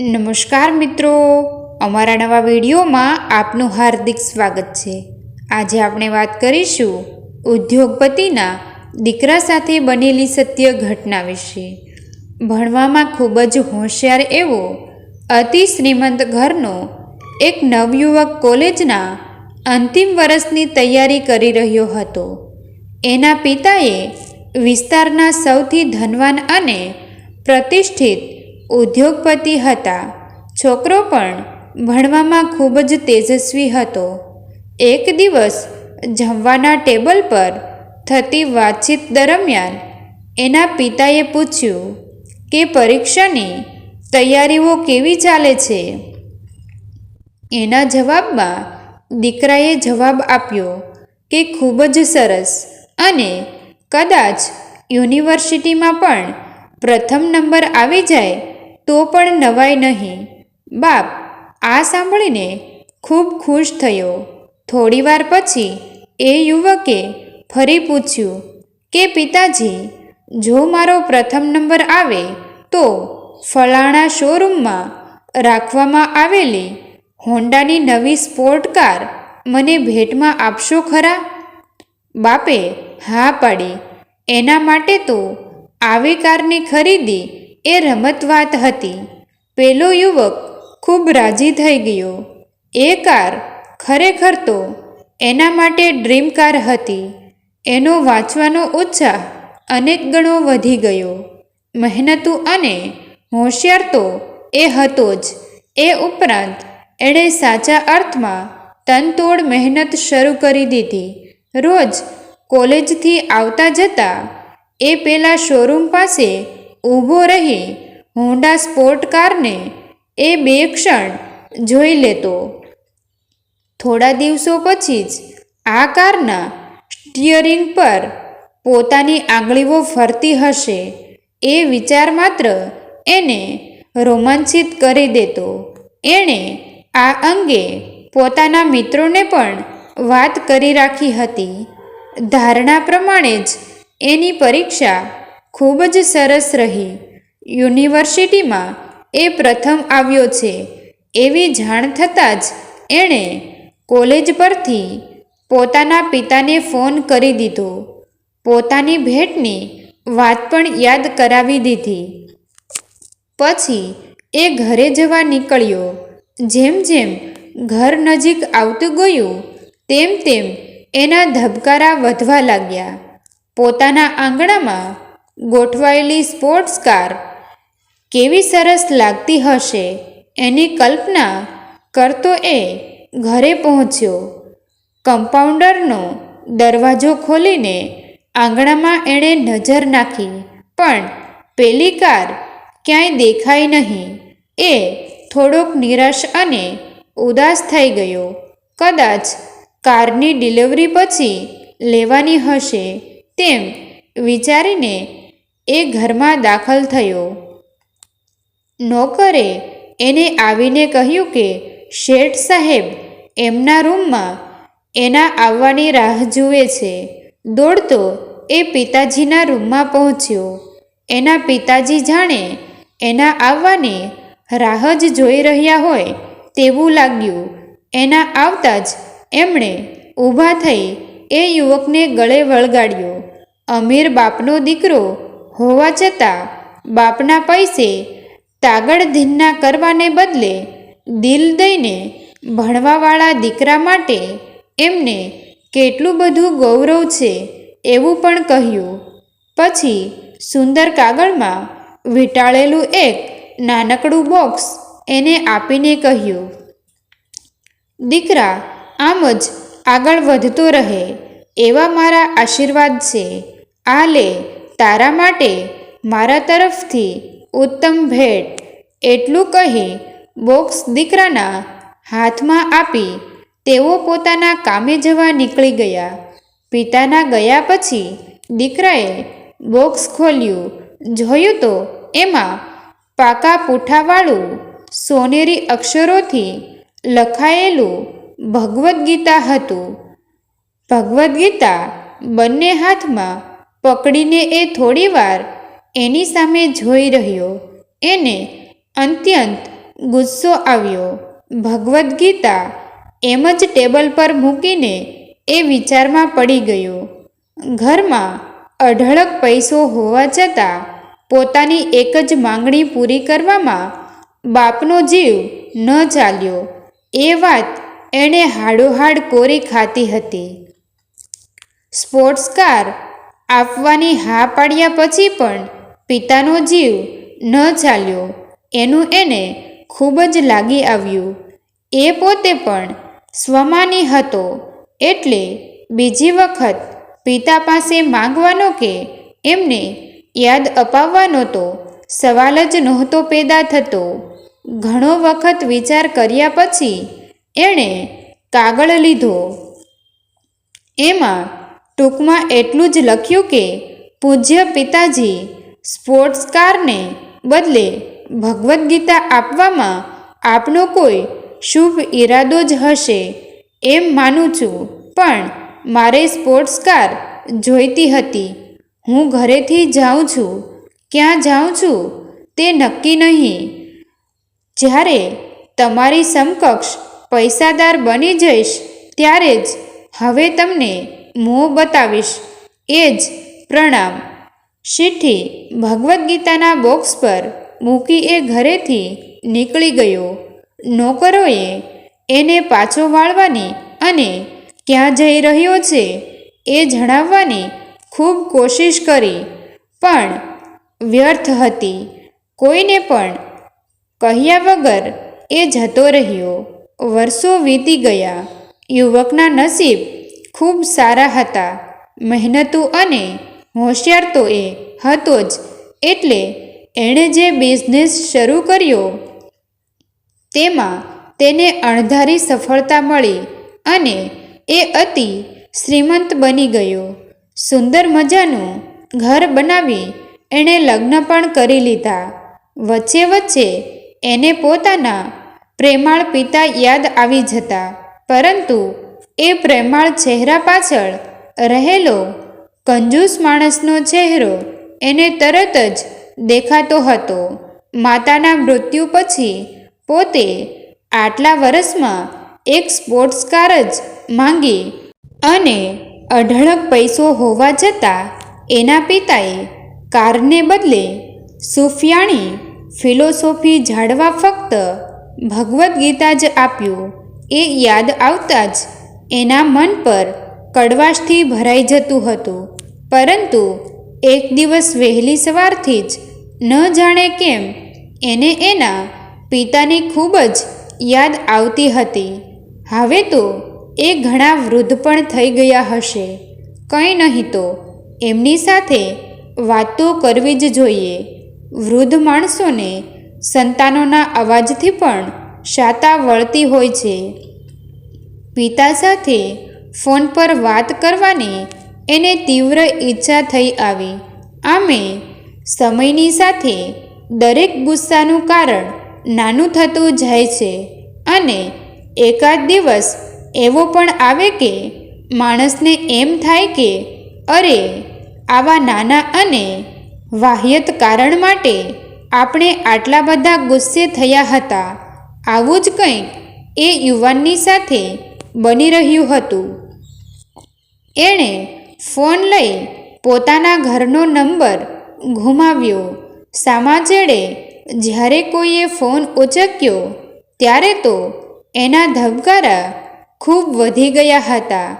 નમસ્કાર મિત્રો. અમારા નવા વિડીયોમાં આપનું હાર્દિક સ્વાગત છે. આજે આપણે વાત કરીશું ઉદ્યોગપતિના દીકરા સાથે બનેલી સત્ય ઘટના વિશે. ભણવામાં ખૂબ જ હોશિયાર એવો અતિ શ્રીમંત ઘરનો એક નવયુવક કોલેજના અંતિમ વર્ષની તૈયારી કરી રહ્યો હતો. એના પિતાએ વિસ્તારના સૌથી ધનવાન અને પ્રતિષ્ઠિત ઉદ્યોગપતિ હતા. છોકરો પણ ભણવામાં ખૂબ જ તેજસ્વી હતો. એક દિવસ જમવાના ટેબલ પર થતી વાતચીત દરમિયાન એના પિતાએ પૂછ્યું કે પરીક્ષાની તૈયારીઓ કેવી ચાલે છે? એના જવાબમાં દીકરાએ જવાબ આપ્યો કે ખૂબ જ સરસ અને કદાચ યુનિવર્સિટીમાં પણ પ્રથમ નંબર આવી જાય તો પણ નવાય નહીં. બાપ, આ સાંભળીને ખૂબ ખુશ થયો. થોડીવાર પછી એ યુવકે ફરી પૂછ્યું કે, પિતાજી, જો મારો પ્રથમ નંબર આવે તો ફલાણા શોરૂમમાં રાખવામાં આવેલી હોન્ડાની નવી સ્પોર્ટ કાર મને ભેટમાં આપશો ખરા? બાપે હા પાડી. એના માટે તો આવી કારની ખરીદી એ રમત વાત હતી. પેલો યુવક ખૂબ રાજી થઈ ગયો. એ કાર ખરેખર તો એના માટે ડ્રીમ કાર હતી. એનો વાંચવાનો ઉત્સાહ અનેક ગણો વધી ગયો. મહેનતુ અને હોશિયાર તો એ હતો જ. એ ઉપરાંત એણે સાચા અર્થમાં તનતોડ મહેનત શરૂ કરી દીધી. રોજ કોલેજથી આવતા જતા એ પેલા શોરૂમ પાસે ઊભો રહી હોન્ડા સ્પોર્ટ કારને એ બે ક્ષણ જોઈ લેતો. થોડા દિવસો પછી જ આ કારના સ્ટીયરિંગ પર પોતાની આંગળીઓ ફરતી હશે એ વિચાર માત્ર એને રોમાંચિત કરી દેતો. એણે આ અંગે પોતાના મિત્રોને પણ વાત કરી રાખી હતી. ધારણા પ્રમાણે જ એની પરીક્ષા ખૂબ જ સરસ રહી. યુનિવર્સિટીમાં એ પ્રથમ આવ્યો છે. એવી જાણ થતાં જ એણે કોલેજ પરથી પોતાના પિતાને ફોન કરી દીધો. પોતાની ભેટની વાત પણ યાદ કરાવી દીધી. પછી એ ઘરે જવા નીકળ્યો. જેમ જેમ ઘર નજીક આવતું ગયું, તેમ તેમ એના ધબકારા વધવા લાગ્યા. પોતાના આંગણામાં ગોઠવાયેલી સ્પોર્ટ્સ કાર કેવી સરસ લાગતી હશે એની કલ્પના કરતો એ ઘરે પહોંચ્યો. કમ્પાઉન્ડરનો દરવાજો ખોલીને આંગણામાં એણે નજર નાખી, પણ પેલી કાર ક્યાંય દેખાઈ નહીં. એ થોડોક નિરાશ અને ઉદાસ થઈ ગયો. કદાચ કારની ડિલિવરી પછી લેવાની હશે તેમ વિચારીને એ ઘરમાં દાખલ થયો. નોકરે એને આવીને કહ્યું કે, શેઠ સાહેબ, એમના રૂમમાં એના આવવાની રાહ જુએ છે. દોડતો એ પિતાજીના રૂમમાં પહોંચ્યો. એના પિતાજી જાણે એના આવવાની રાહ જ જોઈ રહ્યા હોય તેવું લાગ્યું. એના આવતા જ એમણે ઊભા થઈ એ યુવકને ગળે વળગાડ્યો. અમીર બાપનો દીકરો હોવા છતાં બાપના પૈસે તાગડધીન્ના કરવાને બદલે દિલ દઈને ભણવાવાળા દીકરા માટે એમને કેટલું બધું ગૌરવ છે એવું પણ કહ્યું. પછી સુંદર કાગળમાં વીંટાળેલું એક નાનકડું બોક્સ એને આપીને કહ્યું, દીકરા, આમ જ આગળ વધતો રહે એવા મારા આશીર્વાદ છે. આ લે તારા માટે મારા તરફથી ઉત્તમ ભેટ. એટલું કહી બોક્સ દીકરાના હાથમાં આપી તેઓ પોતાના કામે જવા નીકળી ગયા. પિતાના ગયા પછી દીકરાએ બોક્સ ખોલ્યું. જોયું તો એમાં પાકા પૂઠાવાળું સોનેરી અક્ષરોથી લખાયેલું ભગવદ્ ગીતા હતું. ભગવદ્ ગીતા બંને હાથમાં પકડીને એ થોડીવાર એની સામે જોઈ રહ્યો. એને અત્યંત ગુસ્સો આવ્યો. ભગવદ્ ગીતા એમ જ ટેબલ પર મૂકીને એ વિચારમાં પડી ગયો. ઘરમાં અઢળક પૈસો હોવા છતાં પોતાની એક જ માંગણી પૂરી કરવામાં બાપનો જીવ ન ચાલ્યો. એ વાત એણે હાડોહાડ કોરી ખાતી હતી. સ્પોર્ટ્સ કાર આપવાની હા પાડ્યા પછી પણ પિતાનો જીવ ન ચાલ્યો. એનું એને ખૂબ જ લાગી આવ્યું. એ પોતે પણ સ્વમાની હતો એટલે બીજી વખત પિતા પાસે માંગવાનો કે એમને યાદ અપાવવાનો તો સવાલ જ નહોતો પેદા થતો. ઘણો વખત વિચાર કર્યા પછી એણે કાગળ લીધો. એમાં ટૂંકમાં એટલું જ લખ્યું કે, પૂજ્ય પિતાજી સ્પોર્ટ્સ કારને બદલે ભગવદ્ ગીતા આપવામાં આપનો કોઈ શુભ ઈરાદો જ હશે એમ માનું છું. પણ મારે સ્પોર્ટ્સ કાર જોઈતી હતી. હું ઘરેથી જાઉં છું. ક્યાં જાઉં છું તે નક્કી નહીં. જ્યારે તમારી સમકક્ષ પૈસાદાર બની જઈશ, ત્યારે જ હવે તમને મોં બતાવીશ. એ જ પ્રણામ. શીઠી ભગવદ્ ગીતાના બોક્સ પર મૂકી એ ઘરેથી નીકળી ગયો. નોકરોએ એને પાછો વાળવાની અને ક્યાં જઈ રહ્યો છે એ જણાવવાની ખૂબ કોશિશ કરી, પણ વ્યર્થ હતી. કોઈને પણ કહ્યા વગર એ જતો રહ્યો. વર્ષો વીતી ગયા. યુવકના નસીબ ખૂબ સારા હતા. મહેનતુ અને હોશિયાર તો એ હતો જ. એટલે એણે જે બિઝનેસ શરૂ કર્યો, તેમાં તેને અણધારી સફળતા મળી અને એ અતિ શ્રીમંત બની ગયો. સુંદર મજાનું ઘર બનાવી એણે લગ્ન પણ કરી લીધા. વચ્ચે વચ્ચે એને પોતાના પ્રેમાળ પિતા યાદ આવી જતા. પરંતુ એ પ્રેમાળ ચહેરા પાછળ રહેલો કંજૂસ માણસનો ચહેરો એને તરત જ દેખાતો હતો. માતાના મૃત્યુ પછી પોતે આટલા વર્ષમાં એક સ્પોર્ટ્સ કાર જ માંગી અને અઢળક પૈસો હોવા છતાં એના પિતાએ કારને બદલે સુફિયાણી ફિલોસોફી જાળવા ફક્ત ભગવદ્ ગીતા જ આપ્યું. એ યાદ આવતા જ એના મન પર કડવાશથી ભરાઈ જતું હતું. પરંતુ એક દિવસ વહેલી સવારથી જ ન જાણે કેમ એને એના પિતાની ખૂબ જ યાદ આવતી હતી. હવે તો એ ઘણા વૃદ્ધ પણ થઈ ગયા હશે. કંઈ નહીં તો એમની સાથે વાતો કરવી જ જોઈએ. વૃદ્ધ માણસોને સંતાનોના અવાજથી પણ શાતા વળતી હોય છે. પિતા સાથે ફોન પર વાત કરવાની એને તીવ્ર ઈચ્છા થઈ આવી. આમે સમયની સાથે દરેક ગુસ્સાનું કારણ નાનું થતું જાય છે અને એકાદ દિવસ એવો પણ આવે કે માણસને એમ થાય કે, અરે, આવા નાના અને વાહ્યત કારણ માટે આપણે આટલા બધા ગુસ્સે થયા હતા. આવું જ કંઈક એ યુવાનની સાથે બની રહ્યું હતું. એણે ફોન લઈ પોતાના ઘરનો નંબર ગુમાવ્યો. સામાજેડે જ્યારે કોઈએ ફોન ઉચક્યો, ત્યારે તો એના ધબકારા ખૂબ વધી ગયા હતા.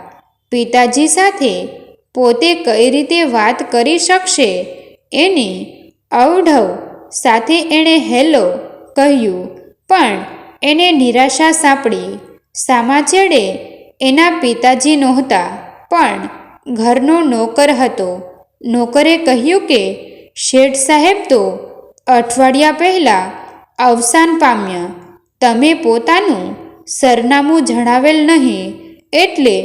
પિતાજી સાથે પોતે કઈ રીતે વાત કરી શકશે એની અવઢવ સાથે એણે હેલો કહ્યું, પણ એને નિરાશા સાંપડી. સામાચેડે એના પિતાજી નહોતા, પણ ઘરનો નોકર હતો. નોકરે કહ્યું કે, શેઠ સાહેબ તો અઠવાડિયા પહેલાં અવસાન પામ્યા. તમે પોતાનું સરનામું જણાવેલ નહીં, એટલે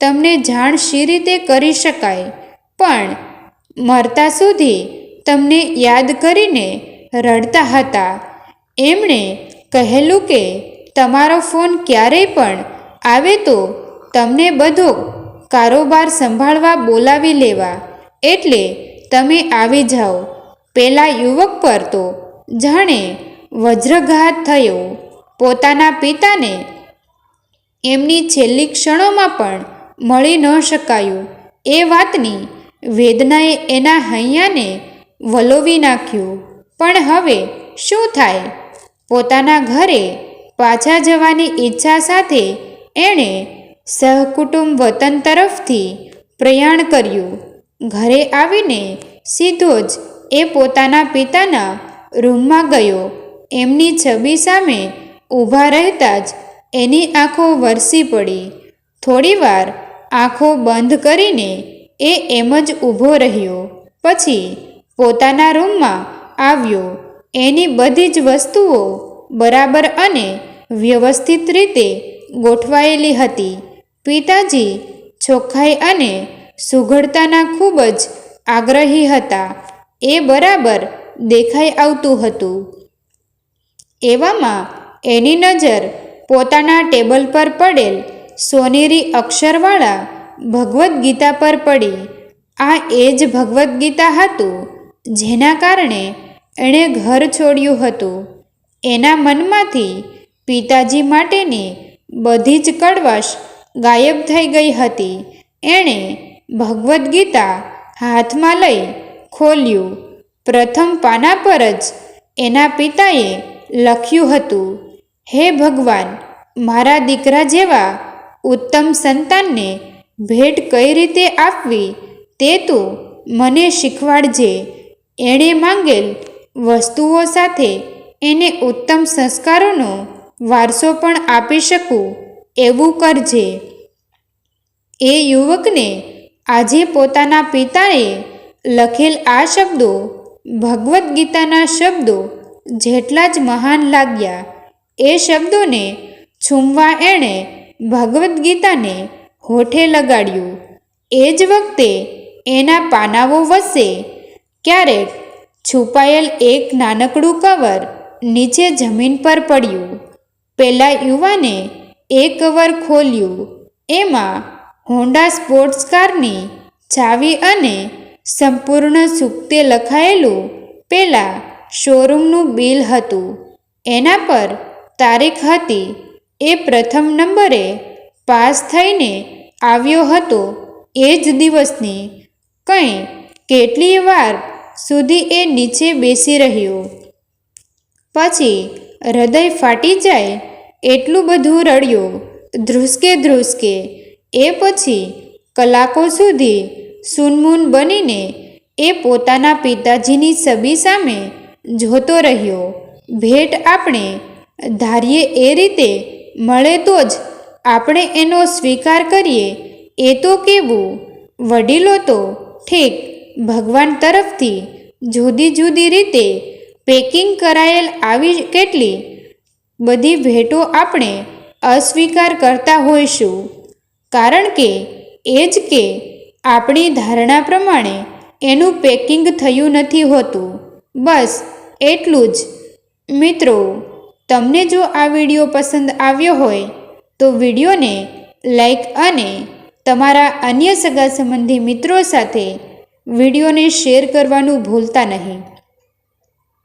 તમને જાણ શી રીતે કરી શકાય? પણ મરતા સુધી તમને યાદ કરીને રડતા હતા. એમણે કહેલું કે તમારો ફોન ક્યારેય પણ આવે તો તમને બધો કારોબાર સંભાળવા બોલાવી લેવા. એટલે તમે આવી જાઓ. પેલા યુવક પર તો જાણે વજ્રઘાત થયો. પોતાના પિતાને એમની છેલ્લી ક્ષણોમાં પણ મળી ન શકાયું. એ વાતની વેદનાએ એના હૈયાને વલોવી નાખ્યું. પણ હવે શું થાય? પોતાના ઘરે પાછા જવાની ઈચ્છા સાથે એણે સહકુટુંબ વતન તરફથી પ્રયાણ કર્યું. ઘરે આવીને સીધો જ એ પોતાના પિતાના રૂમમાં ગયો. એમની છબી સામે ઊભા રહેતા જ એની આંખો વરસી પડી. થોડીવાર આંખો બંધ કરીને એ એમ જ ઊભો રહ્યો. પછી પોતાના રૂમમાં આવ્યો. એની બધી જ વસ્તુઓ બરાબર અને વ્યવસ્થિત રીતે ગોઠવાયેલી હતી. પિતાજી ચોખ્ખાઈ અને સુઘડતાના ખૂબ જ આગ્રહી હતા. એ બરાબર દેખાઈ આવતું હતું. એવામાં એની નજર પોતાના ટેબલ પર પડેલ સોનેરી અક્ષરવાળા ભગવદ્ ગીતા પર પડી. આ એ જ ભગવદ્ ગીતા હતું, જેના કારણે એણે ઘર છોડ્યું હતું. એના મનમાંથી પિતાજી માટેની બધી જ કડવશ ગાયબ થઈ ગઈ હતી. એણે ભગવદ્ ગીતા હાથમાં લઈ ખોલ્યું. પ્રથમ પાના પર જ એના પિતાએ લખ્યું હતું, હે ભગવાન, મારા દીકરા જેવા ઉત્તમ સંતાનને ભેટ કઈ રીતે આપવી તે તું મને શીખવાડજે. એણે માંગેલ વસ્તુઓ સાથે એને ઉત્તમ સંસ્કારોનો વારસો પણ આપી શકું એવું કરજે. એ યુવકને આજે પોતાના પિતાએ લખેલ આ શબ્દો ભગવદ્ ગીતાના શબ્દો જેટલા જ મહાન લાગ્યા. એ શબ્દોને છૂમવા એણે ભગવદ્ ગીતાને હોઠે લગાડ્યું. એ જ વખતે એના પાનાઓ વસે. ક્યારેક છુપાયેલ એક નાનકડું કવર નીચે જમીન પર પડ્યું. પેલા યુવાને એ કવર ખોલ્યું. એમાં હોન્ડા સ્પોર્ટ્સ કારની ચાવી અને સંપૂર્ણ સૂક્તે લખાયેલું પેલા શોરૂમનું બિલ હતું. એના પર તારીખ હતી. એ પ્રથમ નંબરે પાસ થઈને આવ્યો હતો. એ જ દિવસની કંઈ કેટલી વાર સુધી એ નીચે બેસી રહ્યો. પછી હૃદય ફાટી જાય એટલું બધું રડ્યો. ધ્રુસકે ધ્રુસકે. એ પછી કલાકો સુધી સૂનમૂન બનીને એ પોતાના પિતાજીની છબી સામે જોતો રહ્યો. ભેટ આપણે ધારીએ એ રીતે, મળે તો જ આપણે એનો સ્વીકાર કરીએ. એ તો કેવું? વડીલો તો ઠીક, ભગવાન તરફથી જુદી જુદી રીતે પેકિંગ કરાયેલ આવી કેટલી? બધી ભેટો આપણે અસ્વીકાર કરતા હોઈશું. કારણ કે, એ જ કે, આપણી ધારણા પ્રમાણે એનું પેકિંગ થયું નથી હોતું. બસ, એટલું જ. મિત્રો, તમને જો આ વીડિયો પસંદ આવ્યો હોય, તો વિડીયોને લાઈક અને તમારા અન્ય સગા સંબંધી મિત્રો સાથે વિડીયોને શેર કરવાનું ભૂલતા નહીં.